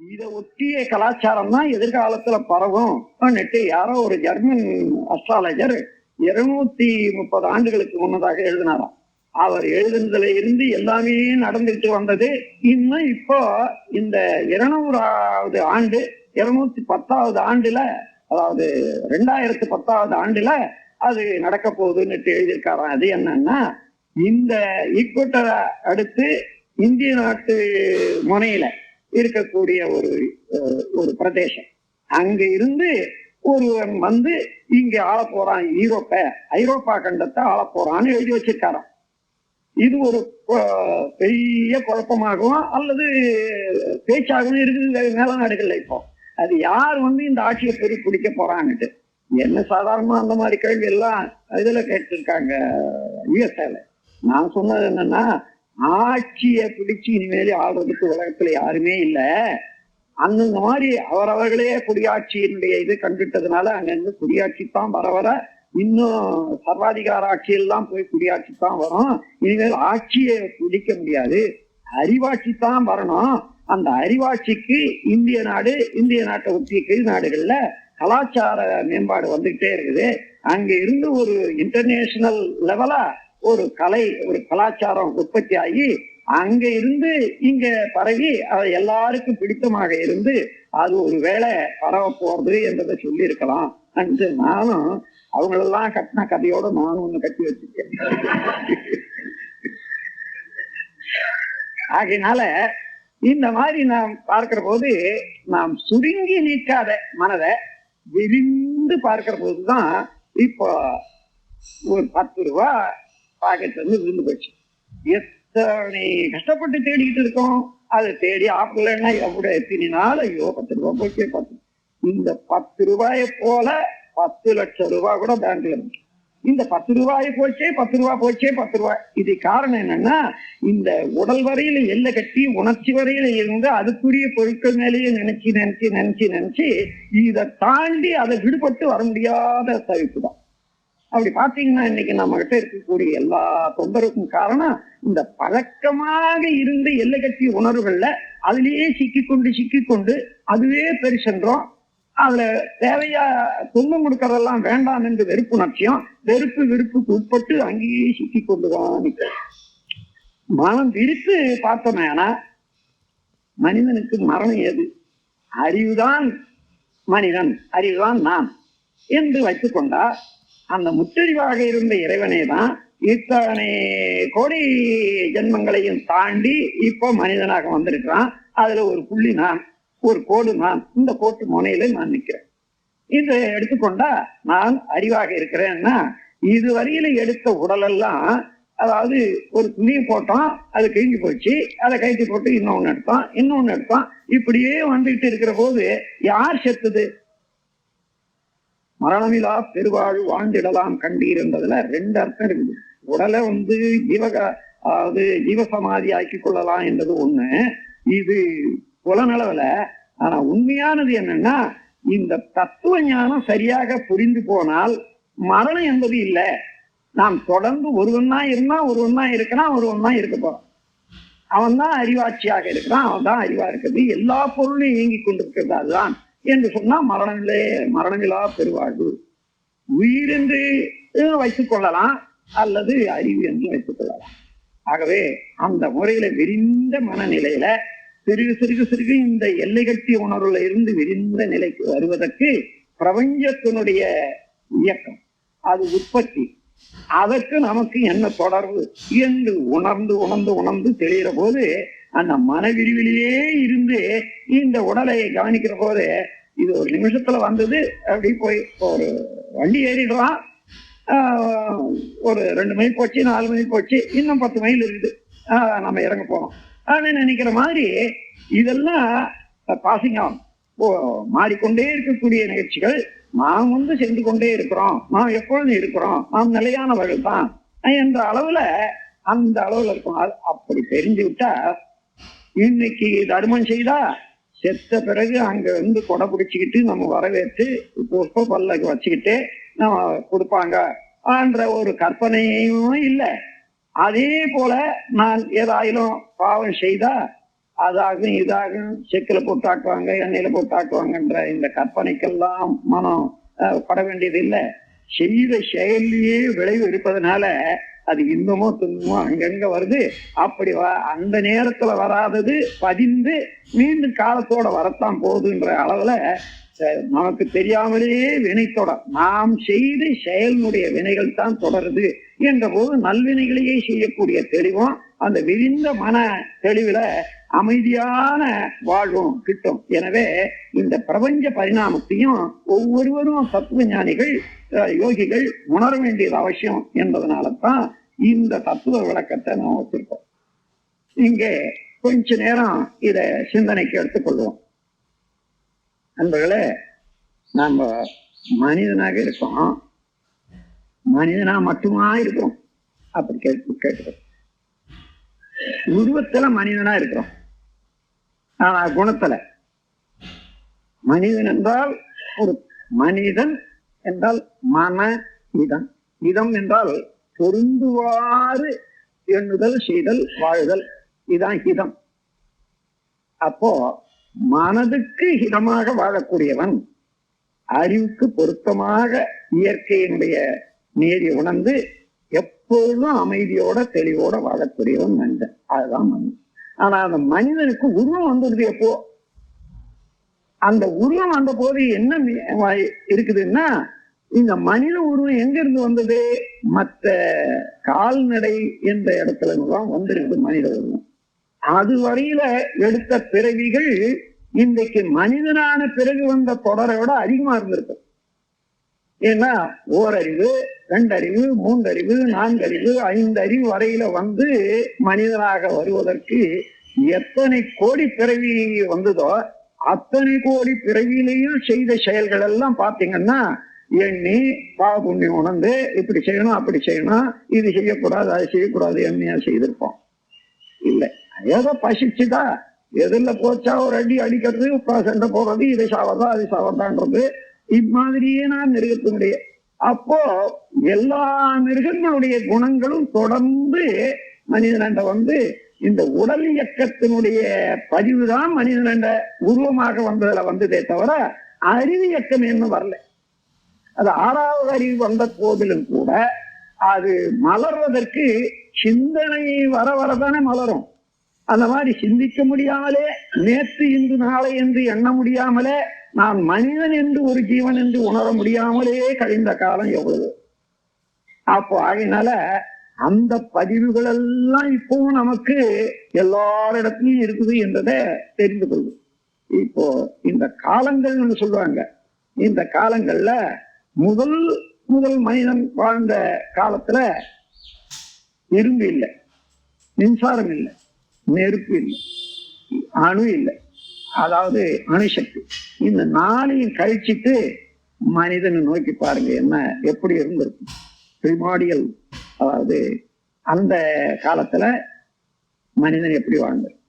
இதை ஒட்டிய கலாச்சாரம் தான் எதிர்காலத்துல பரவும். நெட்டு யாரோ ஒரு ஜெர்மன் அஸ்ட்ராலஜர் இருநூத்தி முப்பது ஆண்டுகளுக்கு முன்னதாக எழுதினாராம். அவர் எழுதுனதுல இருந்து எல்லாமே நடந்துட்டு வந்தது. இன்னும் இப்போ இந்த இருநூறாவது ஆண்டு இருநூத்தி பத்தாவது ஆண்டுல அதாவது ரெண்டாயிரத்து பத்தாவது ஆண்டுல அது நடக்க போகுதுன்னு எழுதியிருக்காராம். அது என்னன்னா இந்த ஈக்குவட்டரை அடுத்து இந்திய நாட்டு முனையில இருக்கக்கூடிய ஒரு ஒரு பிரதேசம். அங்க இருந்து ஒருவன் வந்து இங்க ஆள போறான் ஈரோப்ப ஐரோப்பா கண்டத்தை ஆள போறான்னு எழுதி வச்சிருக்காராம். இது ஒரு பெரிய குழப்பமாகவும் அல்லது பேச்சாகவும் இருக்குது மேல நாடுகள்ல இப்போ. அது யார் வந்து இந்த ஆட்சியை பெரு பிடிக்க போறாங்கட்டு என்ன சாதாரணமா அந்த மாதிரி கேள்வி எல்லாம் இதுல கேட்டிருக்காங்க யுஎஸ்ஏல. நான் சொன்னது என்னன்னா ஆட்சியை பிடிச்சு இனிமேல் ஆடுறதுக்கு உலகத்துல யாருமே இல்லை. அந்தந்த மாதிரி அவரவர்களே குடியாட்சியினுடைய இது கண்டுட்டதுனால அங்கிருந்து குடியாட்சி தான் வர வர இன்னும் சர்வாதிகார ஆட்சியெல்லாம் போய் குடியாட்சி தான் வரும். இனிமேல் ஆட்சியை பிடிக்க முடியாது. அறிவாட்சி தான் வரணும். அந்த அறிவாட்சிக்கு இந்திய நாடு இந்திய நாட்டை ஒட்டிய கீழ் நாடுகள்ல கலாச்சார மேம்பாடு வந்துகிட்டே இருக்குது. அங்க இருந்து ஒரு இன்டர்நேஷனல் லெவலா ஒரு கலை ஒரு கலாச்சாரம் உற்பத்தி ஆகி அங்க இருந்து இங்க பரவி அது எல்லாருக்கும் பிடித்தமாக இருந்து அது ஒரு வேலை பரவ போறது என்றதை சொல்லி இருக்கலாம் அன்று நானும் அவங்களெல்லாம் கட்டின கதையோட நானும் ஒண்ணு கட்டி வச்சிருக்கேன். ஆகையினால இந்த மாதிரி நாம் பார்க்கிற போது நாம் சுருங்கி நிற்காத மனதை விரிந்து பார்க்கிற போதுதான் இப்போ ஒரு பத்து ரூபா பாக்கெட்ல இருந்து விழுந்து போச்சு. எத்தனை கஷ்டப்பட்டு தேடிக்கிட்டு இருக்கோம். அதை தேடி ஆப்பிள்னா எவ்வளவு எத்தனை நாள் ஐயோ பத்து ரூபாய் போச்சே பத்து. இந்த பத்து ரூபாயை போல பத்து லட்சம் ரூபாய் கூட பேங்க்ல இருக்கு. இந்த பத்து ரூபாய் போச்சே பத்து ரூபாய் போச்சே பத்து ரூபாய். இது காரணம் என்னன்னா இந்த உடல் வரையில எல்லை கட்டி உணர்ச்சி வரையில இருந்து அதுக்குரிய பொருட்கள் மேலேயே நினைச்சு நினைச்சு நினைச்சு நினைச்சு இதை தாண்டி அதை விடுபட்டு வர முடியாத தவிப்பு தான். அப்படி பாத்தீங்கன்னா இன்னைக்கு நம்ம கிட்ட இருக்கக்கூடிய எல்லா தொந்தரவுக்கும் காரணம் இந்த பழக்கமாக இருந்த எல்லை கட்சி உணர்வுகள்ல அதுலயே சிக்கிக்கொண்டு சிக்கிக்கொண்டு அதுவே பெருசென்றோம். அதுல தேவையா துன்பம் கொடுக்கறதெல்லாம் வேண்டாம் என்று வெறுப்புணர்ச்சியும் வெறுப்பு வெறுப்புக்கு உட்பட்டு அங்கேயே சிக்கி கொண்டுதான் மனம் விரித்து பார்த்தோமேனா மனிதனுக்கு மரணம் எது அறிவுதான் மனிதன் அறிவுதான் நான் என்று வைத்துக்கொண்டா அந்த முற்றறிவாக இருந்த இறைவனே தான் இத்தனை கோடி ஜென்மங்களையும் தாண்டி இப்போ மனிதனாக வந்திருக்கிறான். அதுல ஒரு புள்ளி நான் ஒரு கோடு நான் இந்த கோட்டு முனையில நான் நிக்கிறேன் இதை எடுத்துக்கொண்டா நான் அறிவாக இருக்கிறேன்னா இதுவரையில எடுத்த உடலெல்லாம் அதாவது ஒரு துணியை போட்டோம் அது கிழிஞ்சு போச்சு அதை கைத்து போட்டு இன்னொன்னு எடுத்தோம் இன்னொன்னு எடுத்தோம் இப்படியே வந்துகிட்டு இருக்கிற போது யார் செத்துது? மரணமிலா பெருவாழ் வாழ்ந்திடலாம் கண்டீர் என்பதுல ரெண்டு அர்த்தம் இருக்குது. உடலை வந்து ஜீவக அதாவது ஜீவசமாதி ஆக்கி கொள்ளலாம் என்பது ஒண்ணு. இது புலனளவுல ஆனா உண்மையானது என்னன்னா இந்த தத்துவ ஞானம் சரியாக புரிந்து போனால் மரணம் என்பது இல்லை. நாம் தொடர்ந்து ஒருவன் தான் இருந்தா ஒருவன் தான் இருக்கிறான் ஒருவன் தான் இருக்க போறான் அவன் தான் அறிவாட்சியாக இருக்கிறான் அவன் தான் அறிவா இருக்குது. எல்லா பொருளும் இயங்கி கொண்டிருக்கிறது அதுதான். என்று சொன்னா மரணமில்லை மரணமில்லா பெருவாழ்வு. உயிர் என்று வைத்துக் கொள்ளலாம் அல்லது அறிவு என்று வைத்துக் கொள்ளலாம். ஆகவே அந்த முறையில விரிந்த மனநிலையில சிறுகு சிறுகு சிறுகு இந்த எல்லை கட்டிய உணர்வுல இருந்து விரிந்த நிலைக்கு வருவதற்கு பிரபஞ்சத்தினுடைய இயக்கம் அது உற்பத்தி. அதற்கு நமக்கு என்ன தொடர்பு என்று உணர்ந்து உணர்ந்து உணர்ந்து தெளிகிற போது அந்த மனவிரிவிலேயே இருந்து இந்த உடலை கவனிக்கிற போது இது ஒரு நிமிஷத்துல வந்தது அப்படி போய் ஒரு வண்டி ஏறிடுறான். ஒரு ரெண்டு மைல் போச்சு நாலு மைல் போச்சு இன்னும் பத்து மைல் இருக்குது. நம்ம இறங்க போறோம். அப்படின்னு நினைக்கிற மாதிரி இதெல்லாம் பாசிங் ஆகும் ஓ மாறிக்கொண்டே இருக்கக்கூடிய நிகழ்ச்சிகள் நாம் வந்து சென்று கொண்டே இருக்கிறோம். நாம் எப்பொழுதும் இருக்கிறோம். நாம் நிலையானவர்கள் தான் என்ற அளவுல அந்த அளவுல இருக்கும். அது அப்படி தெரிஞ்சு விட்டா இன்னைக்கு தர்மம் செய்தா செத்த பிறகு அங்க வந்து கொடை பிடிச்சிக்கிட்டு நம்ம வரவேற்று புஷ்ப பல்லக்கு வச்சுக்கிட்டு நம்ம கொடுப்பாங்க என்ற ஒரு கற்பனையும் இல்லை. அதே போல நான் ஏதாயிலும் பாவம் செய்தா அதாகும் இதாகும் செக்கில் போட்டாக்குவாங்க எண்ணெயில போட்டாக்குவாங்கன்ற இந்த கற்பனைக்கெல்லாம் மனம் பட வேண்டியது இல்லை. செய்த செயலிலேயே விளைவு இருப்பதனால அது இன்பமோ துன்பமோ அங்கங்க வருது. அப்படி அந்த நேரத்துல வராதது பதிந்து மீண்டும் காலத்தோட வரத்தான் போகுதுன்ற அளவுல நமக்கு தெரியாமலேயே வினை தொடர் நாம் செய்த செயலினுடைய வினைகள் தான் தொடருது என்ற போது நல்வினைகளையே செய்யக்கூடிய தெளிவும் அந்த விரிந்த மன தெளிவுல அமைதியான வாழ்வும் கிட்டும். எனவே இந்த பிரபஞ்ச பரிணாமத்தையும் ஒவ்வொருவரும் தத்துவ ஞானிகள் அஹ், யோகிகள் உணர வேண்டியது அவசியம் என்பதனால தான் இந்த தத்துவ விளக்கத்தை நாம் வச்சிருக்கோம். இங்கே கொஞ்ச நேரம் இத சிந்தனைக்கு எடுத்துக்கொள்வோம். நண்பர்களே நாம மனிதனாக இருக்கோம். மனிதனா மட்டுமா இருக்கிறோம் அப்படி கேட்டு கேட்டுக்கிறோம் உருவத்துல மனிதனா இருக்கிறோம். ஆனா குணத்துல. மனிதன் என்றால் ஒரு மனிதன் என்றால் மன இதம் இதம் என்றால் பொருந்துவாறு எண்ணுதல் செய்தல் வாழுதல். இதான் ஹிதம். அப்போ மனதுக்கு ஹிதமாக வாழக்கூடியவன் அறிவுக்கு பொருத்தமாக இயற்கையினுடைய நீதி உணர்ந்து எப்பொழுதும் அமைதியோட தெளிவோட வாழக்கூடியவன் மனிதன். அதுதான் மனிதன். ஆனா அந்த மனிதனுக்கு உருவம் வந்துடுது எப்போ? அந்த உருவம் வந்த போது என்ன இருக்குதுன்னா இந்த மனித உருவம் எங்க இருந்து வந்தது? மற்ற கால்நடை என்ற இடத்துல தான் வந்திருக்குது மனித உருவம். அது வரையில எடுத்த பிறவிகள் இன்றைக்கு மனிதனான பிறகு வந்த தொடரை விட அதிகமா இருந்திருக்கு. ஏன்னா ஓரறிவு ரெண்டறிவு மூன்றறிவு நான்கறிவு ஐந்தறிவு வரையில வந்து மனிதனாக வருவதற்கு எத்தனை கோடி பிறவி வந்ததோ அத்தனை கோடி பிறவியிலையும் செய்த செயல்கள் எல்லாம் பாத்தீங்கன்னா எண்ணி பாகுண்ணி உணர்ந்து இப்படி செய்யணும் அப்படி செய்யணும் இது செய்யக்கூடாது அது செய்யக்கூடாது எண்ணியா செய்திருப்போம். இல்லை. ஏதோ பசிச்சுதா? எதிரில போச்சா ஒரு அடி அடிக்கிறது சண்டை போடுறது இதை சாவதா அது சாவதான்றது இம்மாதிரியே நான் மிருகத்தினுடைய. அப்போ எல்லா மிருகங்களுடைய குணங்களும் தொடர்ந்து மனிதனண்ட வந்து இந்த உடல் இயக்கத்தினுடைய பதிவு தான் மனிதனண்ட உருவமாக வந்ததுல வந்ததே தவிர அறிவு இயக்கம் இன்னும் வரல. அது ஆறாவது அறிவு வந்த போதிலும் கூட அது மலர்வதற்கு சிந்தனை வர வரதானே மலரும். அந்த மாதிரி சிந்திக்க முடியாமலே நேற்று இன்று நாளை என்று எண்ண முடியாமலே நான் மனிதன் என்று ஒரு ஜீவன் என்று உணர முடியாமலே கழிந்த காலம் எவ்வளவு? அப்போ ஆகினால அந்த பதிவுகள் எல்லாம் இப்பவும் நமக்கு எல்லாரிடத்திலும் இருக்குது என்றதை தெரிந்து கொள்ளும் இப்போ இந்த காலங்கள்னு சொல்லுவாங்க இந்த காலங்கள்ல முதல் முதல் மனிதன் வாழ்ந்த காலத்துல இரும்பு இல்லை மின்சாரம் இல்லை நெருப்பு இல்லை அணு இல்லை அதாவது அணுசக்தி. இந்த நாளையும் கழிச்சிட்டு மனிதனை நோக்கி பாருங்க என்ன எப்படி இருந்திருக்கும். பிரிமாடியல் அதாவது அந்த காலத்துல மனிதன் எப்படி வாழ்ந்தது